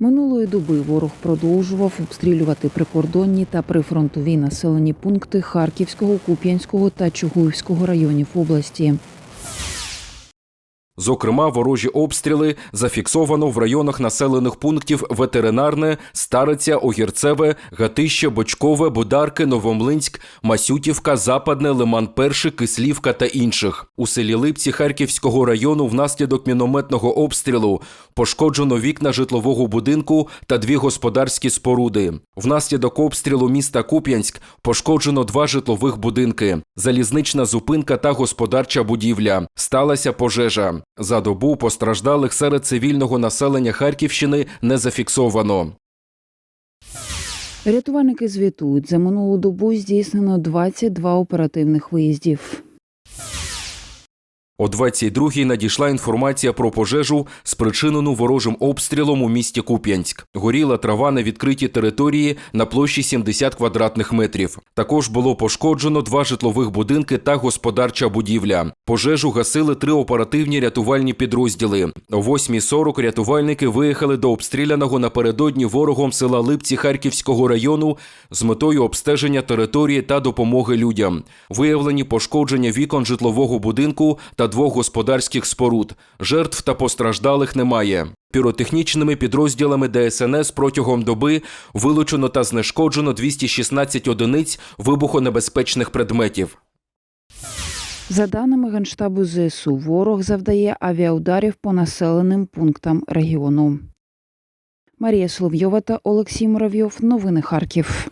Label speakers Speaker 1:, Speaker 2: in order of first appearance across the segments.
Speaker 1: Минулої доби ворог продовжував обстрілювати прикордонні та прифронтові населені пункти Харківського, Куп'янського та Чугуївського районів області.
Speaker 2: Зокрема, ворожі обстріли зафіксовано в районах населених пунктів Ветеринарне, Стариця, Огірцеве, Гатище, Бочкове, Бударки, Новомлинськ, Масютівка, Западне, Лиман Перший, Кислівка та інших. У селі Липці Харківського району внаслідок мінометного обстрілу пошкоджено вікна житлового будинку та дві господарські споруди. Внаслідок обстрілу міста Куп'янськ пошкоджено два житлових будинки, залізнична зупинка та господарча будівля. Сталася пожежа. За добу постраждалих серед цивільного населення Харківщини не зафіксовано.
Speaker 1: Рятувальники звітують, за минулу добу здійснено 22 оперативних виїздів.
Speaker 2: О 22-й надійшла інформація про пожежу, спричинену ворожим обстрілом у місті Куп'янськ. Горіла трава на відкритій території на площі 70 квадратних метрів. Також було пошкоджено два житлових будинки та господарча будівля. Пожежу гасили три оперативні рятувальні підрозділи. О 8.40 рятувальники виїхали до обстріляного напередодні ворогом села Липці Харківського району з метою обстеження території та допомоги людям. Виявлені пошкодження вікон житлового будинку та двох господарських споруд. Жертв та постраждалих немає. Піротехнічними підрозділами ДСНС протягом доби вилучено та знешкоджено 216 одиниць вибухонебезпечних предметів.
Speaker 1: За даними Генштабу ЗСУ, ворог завдає авіаударів по населеним пунктам регіону. Марія Соловйова та Олексій Муравйов. Новини Харків.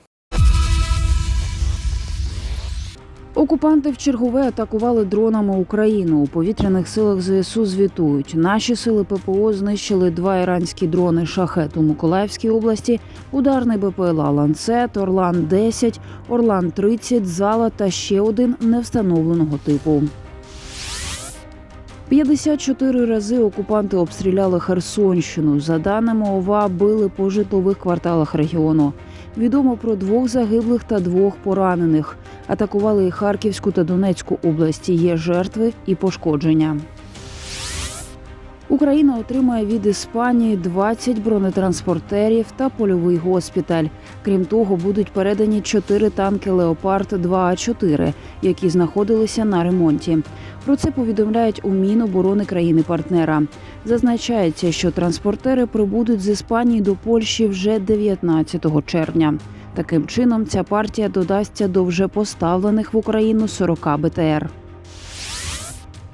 Speaker 1: Окупанти в чергове атакували дронами Україну. У повітряних силах ЗСУ звітують. Наші сили ППО знищили два іранські дрони шахет у Миколаївській області, ударний БПЛА Ланцет, Орлан 10 Орлан 30 Зала та ще один невстановленого типу. 54 рази окупанти обстріляли Херсонщину. За даними ОВА, били по житлових кварталах регіону. Відомо про двох загиблих та двох поранених. Атакували і Харківську та Донецьку області. Є жертви і пошкодження. Україна отримає від Іспанії 20 бронетранспортерів та польовий госпіталь. Крім того, будуть передані 4 танки Леопард 2А4, які знаходилися на ремонті. Про це повідомляють у Міноборони країни-партнера. Зазначається, що транспортери прибудуть з Іспанії до Польщі вже 19 червня. Таким чином, ця партія додасться до вже поставлених в Україну 40 БТР.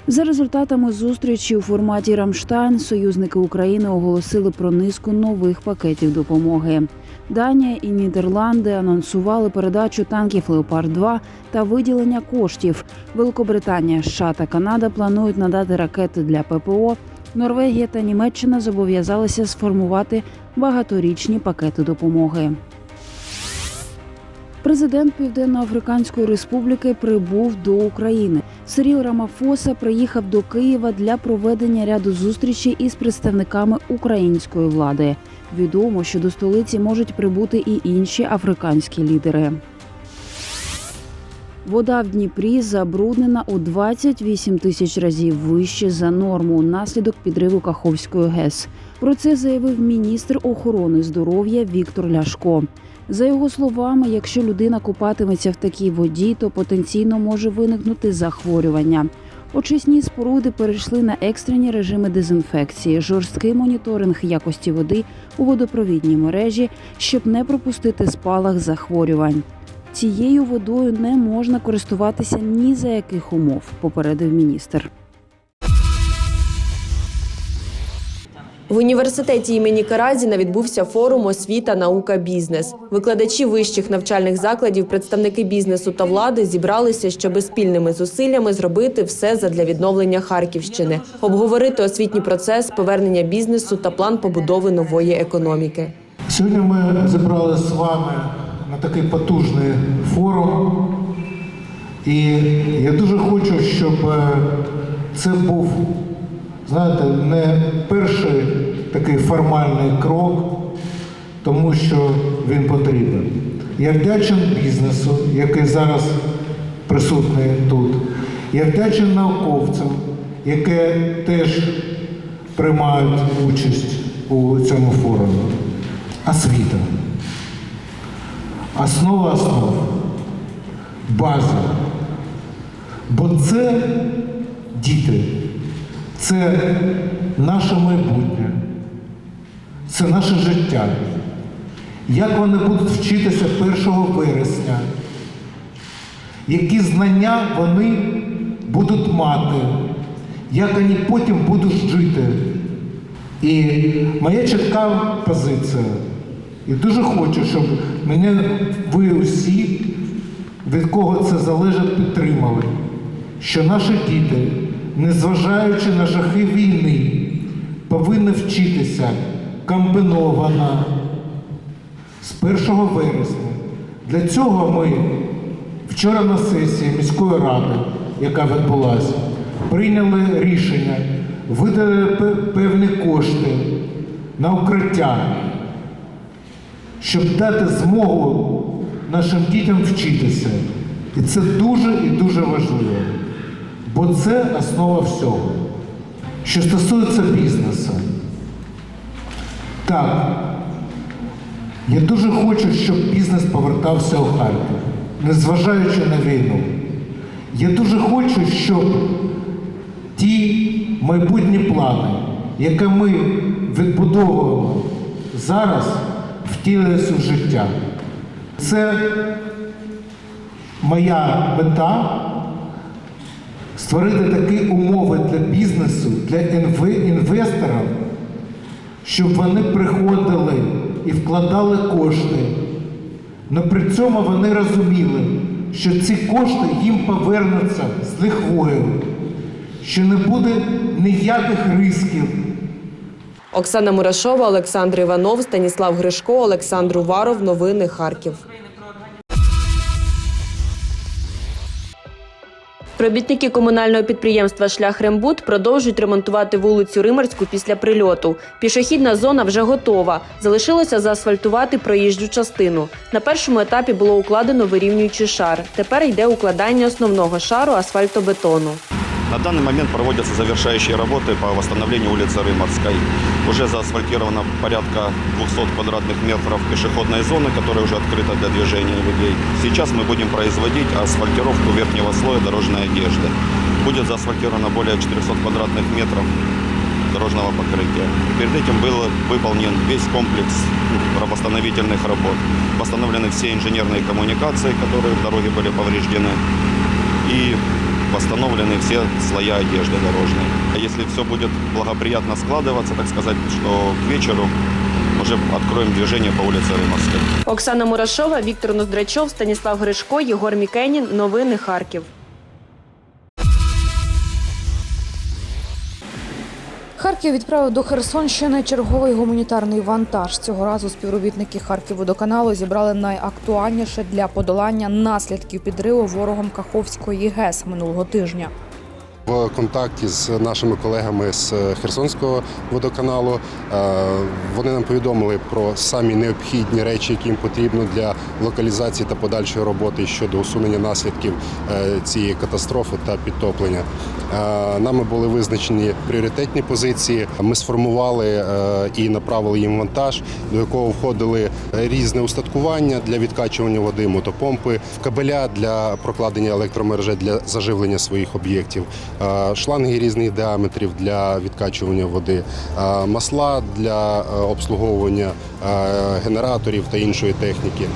Speaker 1: За результатами зустрічі у форматі Рамштайн союзники України оголосили про низку нових пакетів допомоги. Данія і Нідерланди анонсували передачу танків Леопард 2 та виділення коштів. Великобританія, США та Канада планують надати ракети для ППО. Норвегія та Німеччина зобов'язалися сформувати багаторічні пакети допомоги. Президент Південно-Африканської Республіки прибув до України. Сиріл Рамафоса приїхав до Києва для проведення ряду зустрічей із представниками української влади. Відомо, що до столиці можуть прибути і інші африканські лідери. Вода в Дніпрі забруднена у 28 тисяч разів вище за норму наслідок підриву Каховської ГЕС. Про це заявив міністр охорони здоров'я Віктор Ляшко. За його словами, якщо людина купатиметься в такій воді, то потенційно може виникнути захворювання. Очисні споруди перейшли на екстрені режими дезінфекції, жорсткий моніторинг якості води у водопровідній мережі, щоб не пропустити спалах захворювань. Цією водою не можна користуватися ні за яких умов, попередив міністр.
Speaker 3: В університеті імені Каразіна відбувся форум освіта, наука, бізнес. Викладачі вищих навчальних закладів, представники бізнесу та влади зібралися, щоби спільними зусиллями зробити все задля відновлення Харківщини, обговорити освітній процес, повернення бізнесу та план побудови нової економіки.
Speaker 4: Сьогодні ми зібралися з вами на такий потужний форум. І я дуже хочу, щоб е, це був, знаєте, не перший такий формальний крок, тому що він потрібен. Я вдячен бізнесу, який зараз присутній тут. Я вдячен науковцям, які теж приймають участь у цьому форумі. освіта. Основа основ. База. Бо це діти, це наше майбутнє, це наше життя. Як вони будуть вчитися 1 вересня? Які знання вони будуть мати, як вони потім будуть жити? І моя чітка позиція. І дуже хочу, щоб мене ви усі, від кого це залежить, підтримали, що наші діти, незважаючи на жахи війни, повинні вчитися комбіновано. З 1 вересня. Для цього ми вчора на сесії міської ради, яка відбулася, прийняли рішення видали певні кошти на укриття, щоб дати змогу нашим дітям вчитися. І це дуже і дуже важливо, бо це основа всього. Що стосується бізнесу, так, я дуже хочу, щоб бізнес повертався у Харків, незважаючи на війну. Я дуже хочу, щоб ті майбутні плани, які ми відбудовуємо зараз, втілилися в життя. Це моя мета створити такі умови для бізнесу, для інве- інвесторів, щоб вони приходили і вкладали кошти. Але при цьому вони розуміли, що ці кошти їм повернуться з лихвою, що не буде ніяких рисків.
Speaker 3: Оксана Мурашова, Олександр Іванов, Станіслав Гришко, Олександр Уваров. Новини Харків. Робітники комунального підприємства Шлях Рембут продовжують ремонтувати вулицю Римарську після прильоту. Пішохідна зона вже готова. Залишилося заасфальтувати проїжджу частину. На першому етапі було укладено вирівнюючий шар. Тепер йде укладання основного шару асфальтобетону.
Speaker 5: На данный момент проводятся завершающие работы по восстановлению улицы Рыморской. Уже заасфальтировано порядка 200 квадратных метров пешеходной зоны, которая уже открыта для движения людей. Сейчас мы будем производить асфальтировку верхнего слоя дорожной одежды. Будет заасфальтировано более 400 квадратных метров дорожного покрытия. Перед этим был выполнен весь комплекс восстановительных работ. Восстановлены все инженерные коммуникации, которые в дороге были повреждены. И восстановлены все слоя одежды дорожной. А если все будет благоприятно складываться, так сказать, что к вечеру уже откроем движение по улице Рымовской.
Speaker 3: Оксана Мурашова, Віктор Ноздрачов, Станіслав Гришко, Єгор Мікенін. Новини Харків.
Speaker 6: Харків відправив до Херсонщини черговий гуманітарний вантаж. Цього разу співробітники Харківводоканалу зібрали найактуальніше для подолання наслідків підриву ворогом Каховської ГЕС минулого тижня.
Speaker 7: В контакті з нашими колегами з Херсонського водоканалу е, вони нам повідомили про самі необхідні речі, які їм потрібно для локалізації та подальшої роботи щодо усунення наслідків е, цієї катастрофи та підтоплення. Е, Нами були визначені пріоритетні позиції. Ми сформували е, і направили їм вантаж, до якого входили різне устаткування для відкачування води, мотопомпи, кабеля для прокладення електромережі для заживлення своїх об'єктів, е, шланги різних діаметрів для відкачування води, масла для е, обслуговування е, генераторів та іншої техніки,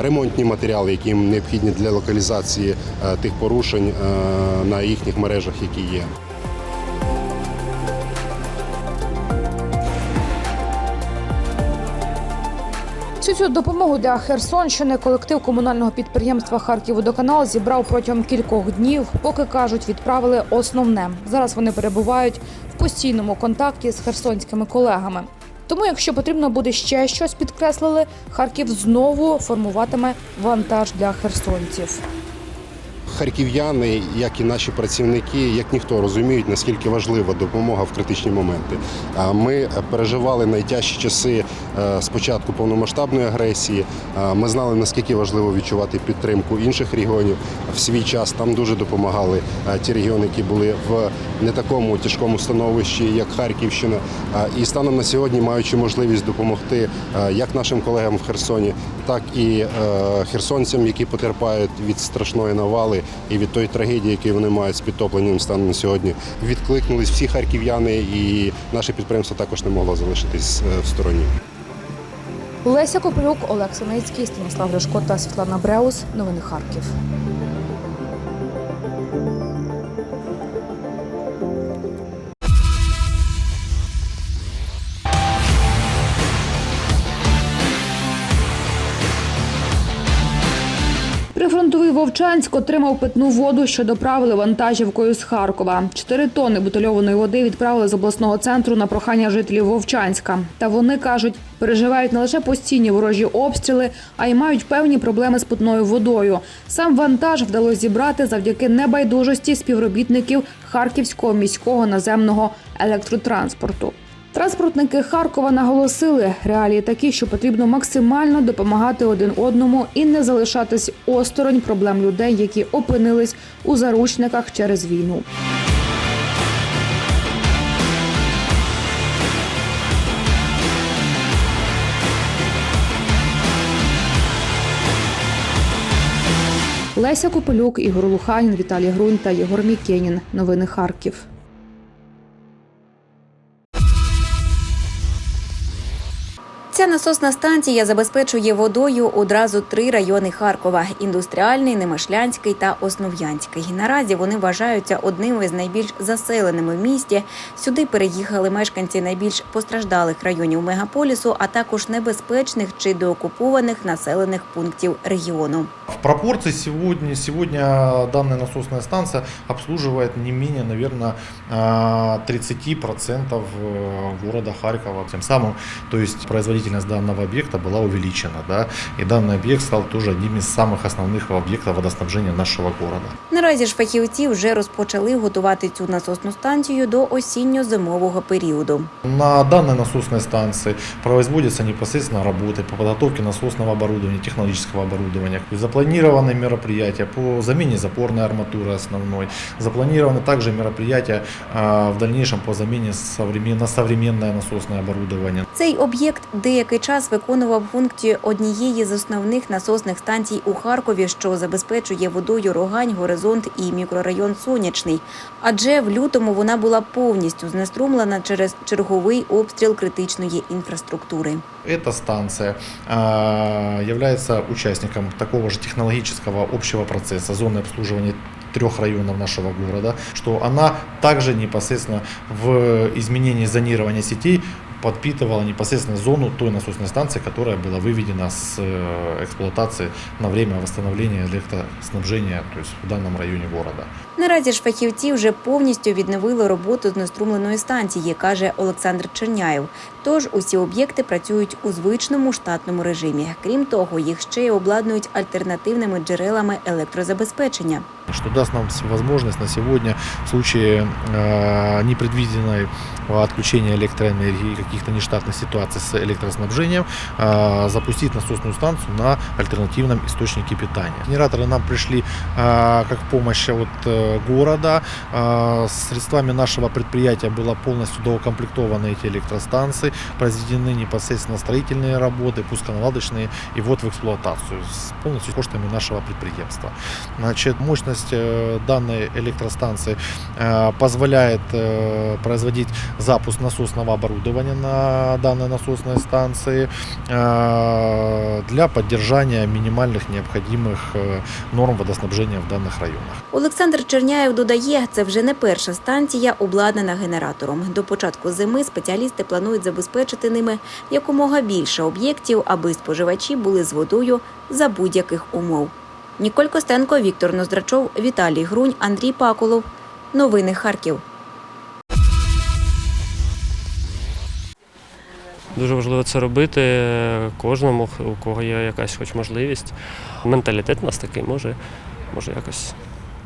Speaker 7: ремонтні матеріали, які їм необхідні для локалізації е, тих порушень на їхніх мережах, які є.
Speaker 6: Цю цю допомогу для Херсонщини колектив комунального підприємства Харківводоканал зібрав протягом кількох днів. Поки кажуть, відправили основне. Зараз вони перебувають в постійному контакті з херсонськими колегами. Тому, якщо потрібно буде ще щось, підкреслили, Харків знову формуватиме вантаж для херсонців.
Speaker 7: Харків'яни, як і наші працівники, як ніхто розуміють, наскільки важлива допомога в критичні моменти. Ми переживали найтяжчі часи е, спочатку повномасштабної агресії. Ми знали, наскільки важливо відчувати підтримку інших регіонів. В свій час там дуже допомагали ті регіони, які були в не такому тяжкому становищі, як Харківщина. І станом на сьогодні, маючи можливість допомогти е, як нашим колегам в Херсоні, так і е, херсонцям, які потерпають від страшної навали і від тої трагедії, яку вони мають з підтопленням станом на сьогодні, відкликнулись всі харків'яни, і наше підприємство також не могло залишитись е, в стороні.
Speaker 6: Леся Копилюк, Олег Саницький, Станіслав Ляшко та Світлана Бреус. Новини Харків. Прифронтовий отримав питну воду, що доправили вантажівкою з Харкова. Чотири тонни бутильованої води відправили з обласного центру на прохання жителів Вовчанська. Та вони кажуть, переживають не лише постійні ворожі обстріли, а й мають певні проблеми з питною водою. Сам вантаж вдалося зібрати завдяки небайдужості співробітників Харківського міського наземного електротранспорту. Транспортники Харкова наголосили, реалії такі, що потрібно максимально допомагати один одному і не залишатись осторонь проблем людей, які опинились у заручниках через війну. Леся Копилюк, Ігор Луханін, Віталій Грунь та Єгор Мікенін. Новини Харків.
Speaker 8: Насосна станція забезпечує водою одразу три райони Харкова: індустріальний, Немишлянський та Основ'янський. Наразі вони вважаються одними з найбільш заселеними в місті. Сюди переїхали мешканці найбільш постраждалих районів мегаполісу, а також небезпечних чи деокупованих населених пунктів регіону.
Speaker 9: В пропорции сегодня, сегодня данная насосная станция обслуживает не менее, наверное, 30% города Харькова. Тем самым, то есть производительность данного объекта была увеличена, да, и данный объект стал тоже одним из самых основных объектов водоснабжения нашего города.
Speaker 8: Наразі ж фахівці вже розпочали готувати цю насосну станцію до осінньо-зимового періоду.
Speaker 9: На данной насосной станции производятся непосредственно работы по подготовке насосного оборудования, технологического оборудования. Запланированы мероприятия по замене запорной арматуры основной. Запланированы также мероприятия а, в дальнейшем по замене современ- на современное насосное оборудование.
Speaker 8: Цей об'єкт деякий час виконував функцію однієї з основних насосних станцій у Харкові, що забезпечує водою Рогань, Горизонт і мікрорайон Сонячний. Адже в лютому вона була повністю знеструмлена через черговий обстріл критичної інфраструктури.
Speaker 9: Эта станция является участником такого же технологического общего процесса зоны обслуживания трех районов нашего города, что она также непосредственно в изменении зонирования сетей подпитывала непосредственно зону той насосной станции, которая была выведена с э, эксплуатации на время восстановления электроснабжения то есть в данном районе города.
Speaker 8: Наразі ж фахівці вже повністю відновили роботу знеструмленої станції, каже Олександр Черняєв. Тож усі об'єкти працюють у звичному штатному режимі. Крім того, їх ще й обладнують альтернативними джерелами електрозабезпечення.
Speaker 9: что даст нам с- возможность на сегодня в случае э, непредвиденного отключения электроэнергии, каких-то нештатных ситуаций с электроснабжением, э, запустить насосную станцию на альтернативном источнике питания. Генераторы нам пришли э, как помощь от э, города. Э, средствами нашего предприятия было полностью доукомплектованы эти электростанции, произведены непосредственно строительные работы, пусконаладочные и вот в эксплуатацию с полностью коштами нашего предприятия. Значит, мощность э, данной электростанции э, позволяет производить запуск насосного оборудования на данной насосной станции э, для поддержания минимальных необходимых э, норм водоснабжения в данных районах.
Speaker 8: Олександр Черняєв додає, це вже не перша станція, обладнана генератором. До початку зими спеціалісти планують забезпечити ними якомога більше об'єктів, аби споживачі були з водою за будь-яких умов. Ніколь Костенко, Віктор Ноздрачов, Віталій Грунь, Андрій Паколов. Новини Харків.
Speaker 10: Дуже важливо це робити кожному, у кого є якась хоч можливість. Менталітет у нас такий може, може якось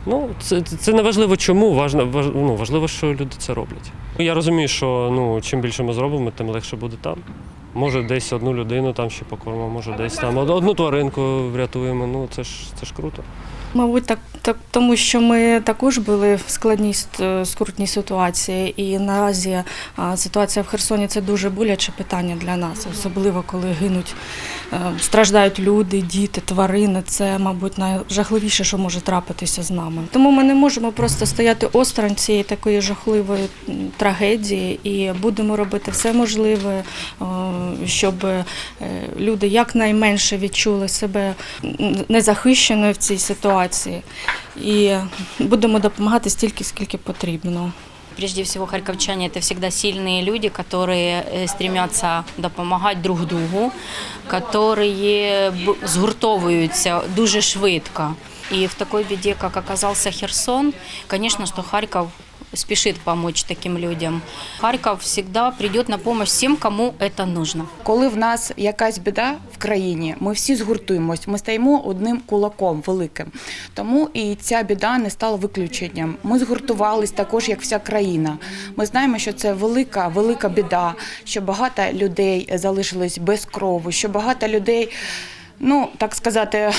Speaker 10: Ну, це, це не важливо чому, важно, важ, ну, важливо, що люди це роблять. Я розумію, що ну, чим більше ми зробимо, тим легше буде там. Може, десь одну людину там ще покормимо, може, десь там одну тваринку врятуємо. Ну, це ж це ж круто.
Speaker 11: Мабуть, так, тому що ми також були в складній ст- скрутній ситуації, і наразі ситуація в Херсоні це дуже боляче питання для нас, особливо коли гинуть, е, страждають люди, діти, тварини. Це, мабуть, найжахливіше, що може трапитися з нами. Тому ми не можемо просто стояти осторонь цієї такої жахливої трагедії, і будемо робити все можливе, е, щоб е, люди якнайменше відчули себе незахищеною в цій ситуації І будемо допомагати стільки, скільки потрібно.
Speaker 12: Прежде всего, харьковчане – это всегда сильные люди, которые э, стремятся допомагати друг другу, которые б- згуртовуються дуже швидко. И в такой беде, как оказался Херсон, конечно, что Харьков спешит помочь таким людям. Харьков всегда придет на помощь всем, кому это нужно.
Speaker 13: Коли в нас якась біда в країні, ми всі згуртуємось, ми стаємо одним кулаком великим. Тому і ця біда не стала виключенням. Ми згуртувались також, як вся країна. Ми знаємо, що це велика, велика біда, що багато людей залишились без крову, що багато людей. Ну, так сказати, е,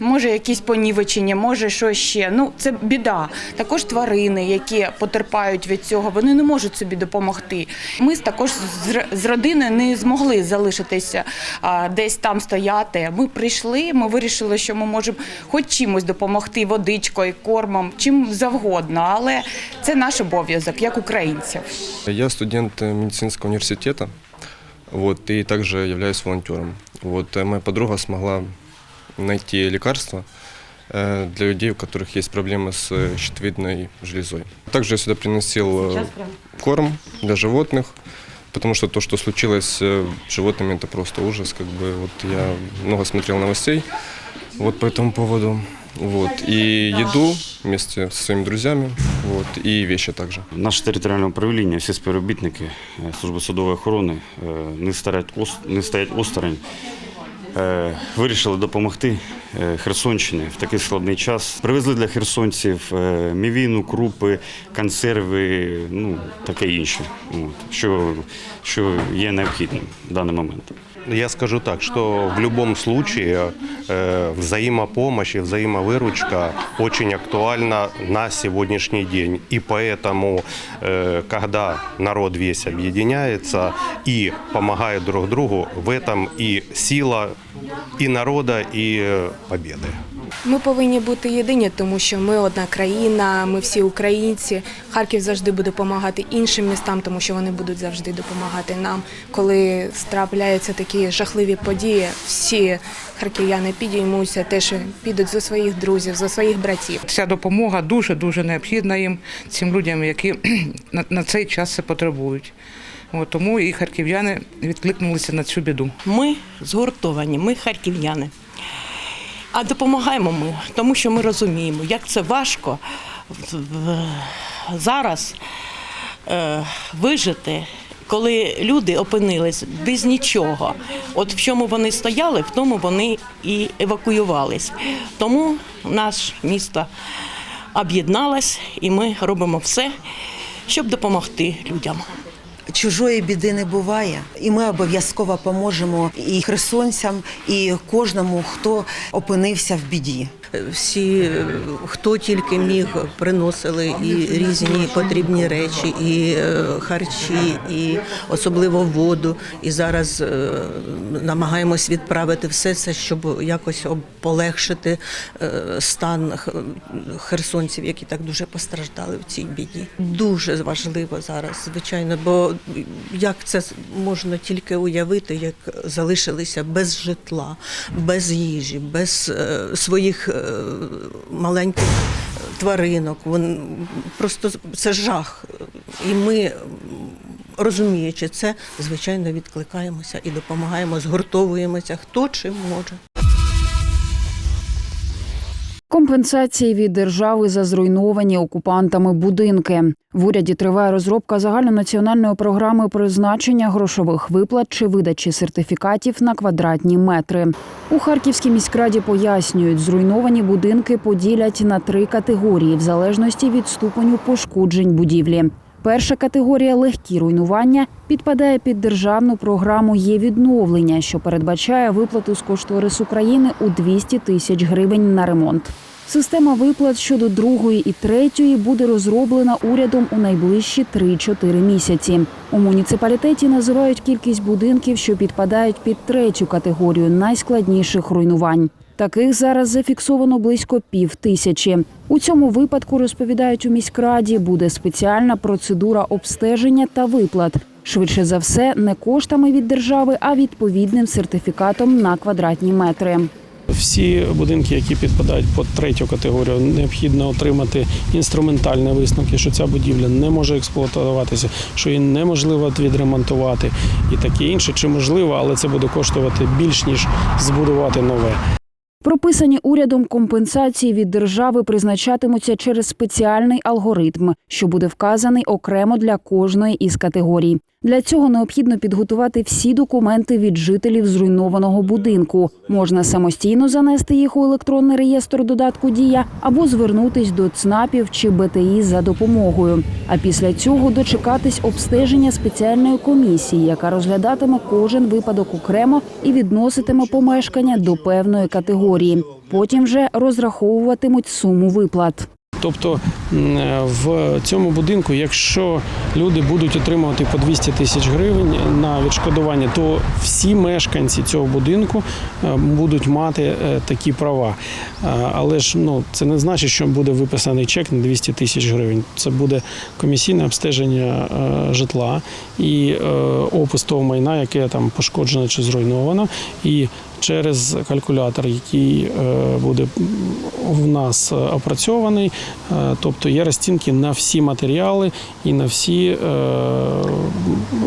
Speaker 13: може якісь понівечення, може що ще. Ну, це біда. Також тварини, які потерпають від цього, вони не можуть собі допомогти. Ми також з р- з родиною не змогли залишитися десь там стояти. Ми прийшли, ми вирішили, що ми можемо хоч чимось допомогти, водичкою, кормом, чим завгодно. Але це наш обов'язок, як українців.
Speaker 14: Я студент э, медицинского университета, вот, и также являюсь волонтером. Вот, э, моя подруга смогла найти лекарства э, для людей, у которых есть проблемы с э, щитовидной железой. Также я сюда приносил э, корм для животных, потому что то, что случилось э, с животными, это просто ужас. Как бы, вот, я много смотрел новостей вот, по этому поводу. Вот, и еду вместе со своими друзьями, вот, и вещи также.
Speaker 5: Наше територіальне управління, всі співробітники е, служби судової охорони е, не стоять, не стоять осторонь. Е, Вирішили допомогти е, Херсонщині в такий складний час. Привезли для херсонців е, мівіну, крупи, консерви, ну таке інше, що, що є необхідним в даний момент.
Speaker 15: Я скажу так, что в любом случае э, взаимопомощь и взаимовыручка очень актуальна на сегодняшний день. И поэтому, э, когда народ весь объединяется и помогает друг другу, в этом и сила и народа, и э, победы.
Speaker 11: Ми повинні бути єдині, тому що ми одна країна, ми всі українці. Харків завжди буде допомагати іншим містам, тому що вони будуть завжди допомагати нам. Коли трапляються такі жахливі події, всі харків'яни підіймуться, теж підуть за своїх друзів, за своїх братів.
Speaker 13: Ця допомога дуже дуже необхідна їм, цим людям, які на, на цей час це потребують. От, тому і харків'яни відкликнулися на цю біду.
Speaker 11: Ми згуртовані, ми харків'яни. А допомагаємо ми, тому що ми розуміємо, як це важко зараз е, вижити, коли люди опинились без нічого. От в чому вони стояли, в тому вони і евакуювались. Тому наше місто об'єдналось, і ми робимо все, щоб допомогти людям.
Speaker 13: Чужої біди не буває, і ми обов'язково поможемо і херсонцям, і кожному, хто опинився в біді.
Speaker 11: Всі, хто тільки міг, приносили і різні потрібні речі, і е, харчі, і особливо воду. І зараз е, намагаємось відправити все це, щоб якось полегшити е, стан херсонців, які так дуже постраждали в цій біді. Дуже важливо зараз, звичайно, бо як це можна тільки уявити, як залишилися без житла, без їжі, без своїх маленьких тваринок. Вон просто це жах. І ми, розуміючи це, звичайно, відкликаємося і допомагаємо, згуртовуємося, хто чим може.
Speaker 1: Компенсації від держави за зруйновані окупантами будинки. В уряді триває розробка загальнонаціональної програми призначення грошових виплат чи видачі сертифікатів на квадратні метри. У Харківській міськраді пояснюють, зруйновані будинки поділять на три категорії в залежності від ступеню пошкоджень будівлі. Перша категорія легкі руйнування підпадає під державну програму є відновлення, що передбачає виплату з кошторису країни у 200 тисяч гривень на ремонт. Система виплат щодо другої і третьої буде розроблена урядом у найближчі 3-4 місяці. У муніципалітеті називають кількість будинків, що підпадають під третю категорію найскладніших руйнувань. Таких зараз зафіксовано близько пів тисячі. У цьому випадку розповідають у міськраді, буде спеціальна процедура обстеження та виплат. Швидше за все, не коштами від держави, а відповідним сертифікатом на квадратні метри.
Speaker 16: Всі будинки, які підпадають під третю категорію, необхідно отримати інструментальні висновки, що ця будівля не може експлуатуватися, що її неможливо відремонтувати і таке інше. Чи можливо, але це буде коштувати більш ніж збудувати нове.
Speaker 1: Прописані урядом компенсації від держави призначатимуться через спеціальний алгоритм, що буде вказаний окремо для кожної із категорій. Для цього необхідно підготувати всі документи від жителів зруйнованого будинку. Можна самостійно занести їх у електронний реєстр додатку Дія або звернутись до ЦНАПів чи БТІ за допомогою. А після цього дочекатись обстеження спеціальної комісії, яка розглядатиме кожен випадок окремо і відноситиме помешкання до певної категорії. Потім вже розраховуватимуть суму виплат.
Speaker 16: Тобто в цьому будинку, якщо люди будуть отримувати по 200 тисяч гривень на відшкодування, то всі мешканці цього будинку е, будуть мати е, такі права. Е, Але ж ну це не значить, що буде виписаний чек на 200 тисяч гривень. Це буде комісійне обстеження житла і опис того майна, яке там пошкоджено чи зруйновано. І через калькулятор, який е, буде в нас опрацьований, е, тобто є розцінки на всі матеріали і на всі е,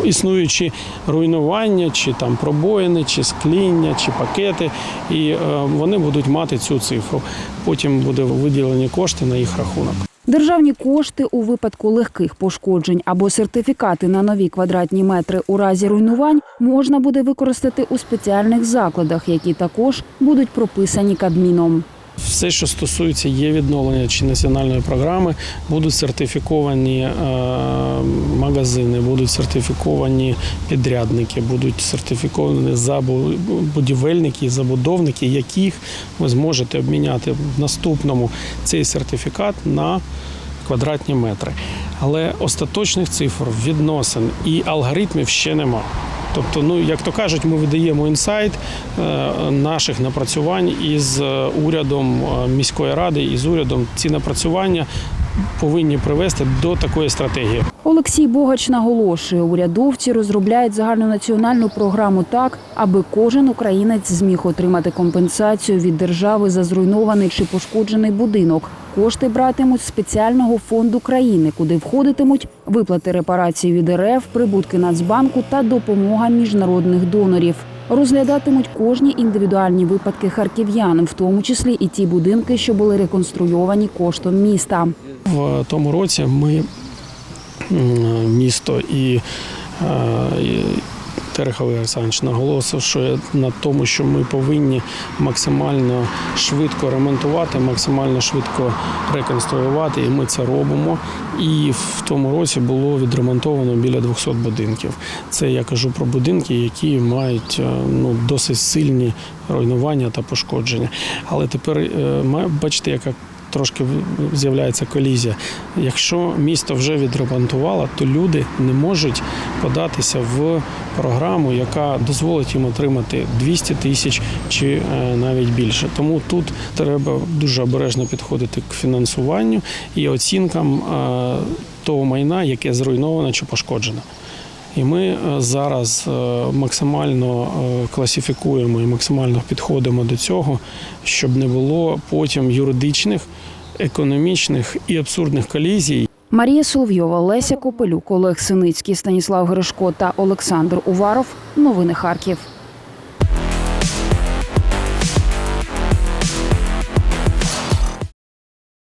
Speaker 16: існуючі руйнування, чи там пробоїни, чи скління, чи пакети, і вони будуть мати цю цифру. Потім буде виділені кошти на їх рахунок.
Speaker 1: Державні кошти у випадку легких пошкоджень або сертифікати на нові квадратні метри у разі руйнувань можна буде використати у спеціальних закладах, які також будуть прописані Кабміном.
Speaker 16: Все, що стосується є відновлення чи національної програми, будуть сертифіковані е, магазини, будуть сертифіковані підрядники, будуть сертифіковані будівельники і забудовники, яких ви зможете обміняти в наступному цей сертифікат на квадратні метри. Але остаточних цифр, відносин і алгоритмів ще нема. Тобто, ну як то кажуть, ми видаємо інсайт е, наших напрацювань із е, урядом е, міської ради і з урядом. Ці напрацювання повинні привести до такої стратегії.
Speaker 1: Олексій Богач наголошує, урядовці розробляють загальнонаціональну програму так, аби кожен українець зміг отримати компенсацію від держави за зруйнований чи пошкоджений будинок. Кошти братимуть з спеціального фонду країни, куди входитимуть виплати репарацій від РФ, прибутки Нацбанку та допомога міжнародних донорів. Розглядатимуть кожні індивідуальні випадки харків'ян, в тому числі і ті будинки, що були реконструйовані коштом міста.
Speaker 16: В тому році ми місто і, е, і Олександрович наголосив, що на тому, що ми повинні максимально швидко ремонтувати, максимально швидко реконструювати, і ми це робимо. І в тому році було відремонтовано біля 200 будинків. Це я кажу про будинки, які мають е, ну, досить сильні руйнування та пошкодження. Але тепер е, бачите, яка трошки з'являється колізія. Якщо місто вже відремонтувало, то люди не можуть податися в програму, яка дозволить їм отримати 200 тисяч чи е, навіть більше. Тому тут треба дуже обережно підходити к фінансуванню і оцінкам е, того майна, яке зруйновано чи пошкоджено. І ми е, зараз е, максимально е, класифікуємо і максимально підходимо до цього, щоб не було потім юридичних, економічних і абсурдних колізій,
Speaker 1: Марія Соловйова, Леся Копелюк, Олег Синицький, Станіслав Гришко та Олександр Уваров. Новини Харків.